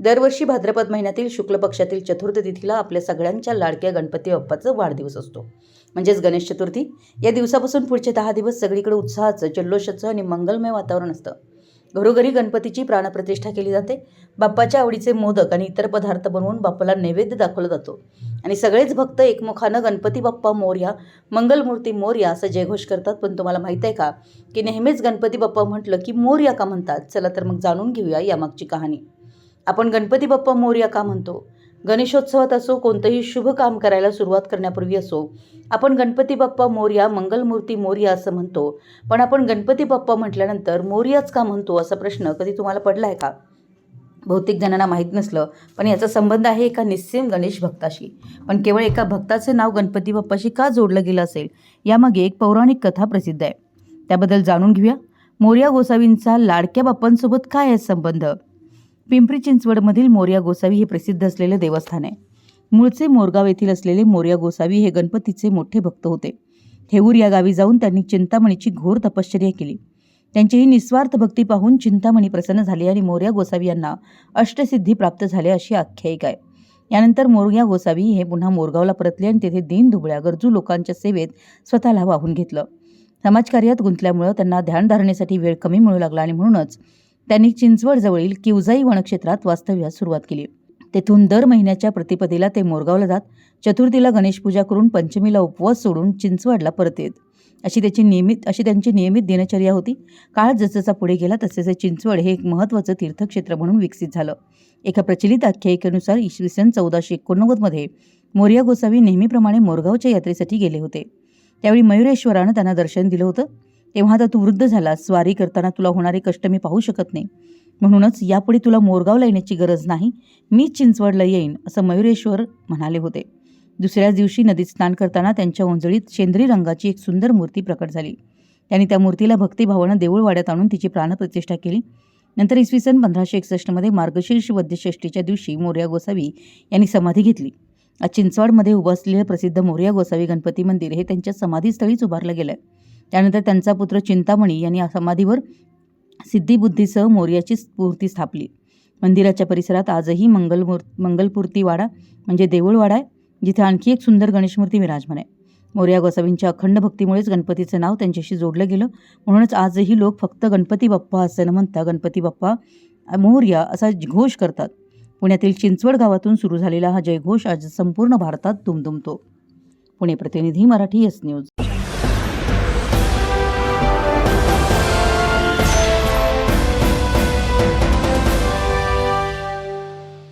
दरवर्षी भाद्रपद महिन्यातील शुक्ल पक्षातील चतुर्थ तिथीला आपल्या सगळ्यांच्या लाडक्या गणपती बाप्पाचा वाढदिवस असतो. म्हणजेच गणेश चतुर्थी. या दिवसापासून पुढचे दहा दिवस सगळीकडे उत्साहाचं जल्लोषाचं आणि मंगलमय वातावरण असतं. घरोघरी गणपतीची प्राणप्रतिष्ठा केली जाते. बाप्पाच्या आवडीचे मोदक आणि इतर पदार्थ बनवून बाप्पाला नैवेद्य दाखवला जातो. आणि सगळेच भक्त एकमुखानं गणपती बाप्पा मोर्या मंगलमूर्ती मोर्या असं जयघोष करतात. पण तुम्हाला माहीत आहे का? की नेहमीच गणपती बाप्पा म्हटलं की मोर्या का म्हणतात? चला तर मग जाणून घेऊया यामागची कहाणी. आपण गणपती बाप्पा मोर्या का म्हणतो? गणेशोत्सवात असो कोणतंही शुभ काम करायला सुरुवात करण्यापूर्वी असो आपण गणपती बाप्पा मोर्या मंगलमूर्ती मोर्या असं म्हणतो. पण आपण गणपती बाप्पा म्हटल्यानंतर मोर्याच का म्हणतो असा प्रश्न कधी तुम्हाला पडला आहे का? बहुतेक जणांना माहीत नसलं पण याचा संबंध आहे एका निस्सीम गणेश भक्ताशी. पण केवळ एका भक्ताचं नाव गणपती बाप्पाशी का जोडलं गेलं असेल यामागे एक पौराणिक कथा प्रसिद्ध आहे. त्याबद्दल जाणून घेऊया. मोर्या गोसावींचा लाडक्या बाप्पांसोबत काय आहे संबंध? पिंपरी चिंचवडमधील मोर्या गोसावी हे प्रसिद्ध असलेले देवस्थान आहे. मूळचे मोरगाव येथील असलेले मोर्या गोसावी हे गणपतीचे मोठे भक्त होते. थेऊर या गावी जाऊन त्यांनी चिंतामणीची घोर तपश्चर्या केली. त्यांची ही निस्वार्थ भक्ती पाहून चिंतामणी प्रसन्न झाली आणि मोर्या गोसावी यांना अष्टसिद्धी प्राप्त झाल्या अशी आख्यायिका आहे. यानंतर मोर्या गोसावी हे पुन्हा मोरगावला परतले आणि तेथे दीन दुबळ्या गरजू लोकांच्या सेवेत स्वतःला वाहून घेतलं. समाजकार्यात गुंतल्यामुळं त्यांना ध्यानधारणेसाठी वेळ कमी मिळू लागला आणि म्हणूनच त्यांनी चिंचवडजवळील किवजाई वनक्षेत्रात वास्तव्यास सुरुवात केली. तेथून दर महिन्याच्या प्रतिपदेला ते मोरगावला जात चतुर्थीला गणेशपूजा करून पंचमीला उपवास सोडून चिंचवडला परत येत. अशी त्याची नियमित अशी त्यांची नियमित दिनचर्या होती. काळ जसजसा पुढे गेला तसतसे चिंचवड हे एक महत्त्वाचं तीर्थक्षेत्र म्हणून विकसित झालं. एका प्रचलित आख्यायिकेनुसार इसवी सन चौदाशे एकोणनव्वदमध्ये मोर्या गोसावी नेहमीप्रमाणे मोरगावच्या यात्रेसाठी गेले होते. त्यावेळी मयुरेश्वरानं त्यांना दर्शन दिलं होतं. तेव्हा आता तू वृद्ध झाला स्वारी करताना तुला होणारे कष्ट मी पाहू शकत नाही. म्हणूनच यापुढे तुला मोरगावला येण्याची गरज नाही. मी चिंचवडला येईन असं मयुरेश्वर म्हणाले होते. दुसऱ्याच दिवशी नदीत स्नान करताना त्यांच्या ओंजळीत शेंद्री रंगाची एक सुंदर मूर्ती प्रकट झाली. त्यांनी त्या मूर्तीला भक्तिभावानं देऊळवाड्यात आणून तिची प्राणप्रतिष्ठा केली. नंतर इसवी सन पंधराशे एकसष्टमध्ये मार्गशीर्ष वद्यषष्टीच्या दिवशी मोर्या गोसावी यांनी समाधी घेतली. आज चिंचवडमध्ये उभं असलेलं प्रसिद्ध मोर्या गोसावी गणपती मंदिर हे त्यांच्या समाधीस्थळीच उभारलं गेलं आहे त्यानंतर त्यांचा पुत्र चिंतामणी यांनी समाधीवर सिद्धिबुद्धीसह मोर्याची मूर्ती स्थापली. मंदिराच्या परिसरात आजही मंगलमूर् मंगलपूर्ती वाडा म्हणजे देऊळवाडा आहे जिथे आणखी एक सुंदर गणेशमूर्ती विराजमान आहे. मोर्या गोसावींच्या अखंड भक्तीमुळेच गणपतीचं नाव त्यांच्याशी जोडलं गेलं. म्हणूनच आजही लोक फक्त गणपती बाप्पा असं न म्हणता गणपती बाप्पा मोर्या असा घोष करतात. पुण्यातील चिंचवड गावातून सुरू झालेला हा जयघोष आज संपूर्ण भारतात दुमदुमतो. पुणे प्रतिनिधी मराठी एस न्यूज.